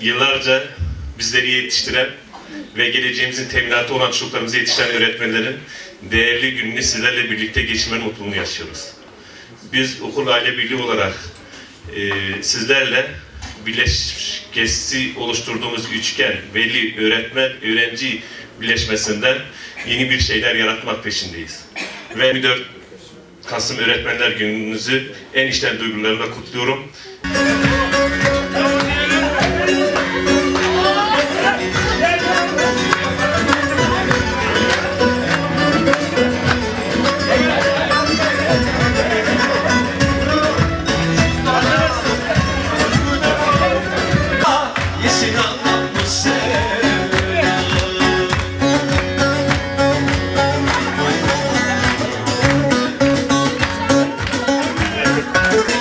yıllarca bizleri yetiştiren ve geleceğimizin teminatı olan çocuklarımızı yetiştiren öğretmenlerin değerli gününü sizlerle birlikte geçirmenin mutluluğunu yaşıyoruz. Biz okul aile birliği olarak e, sizlerle birleşkesi oluşturduğumuz üçgen, veli, öğretmen, öğrenci birleşmesinden yeni bir şeyler yaratmak peşindeyiz. Ve 24 Kasım Öğretmenler Gününüzü en içten duygularımla kutluyorum. Gracias.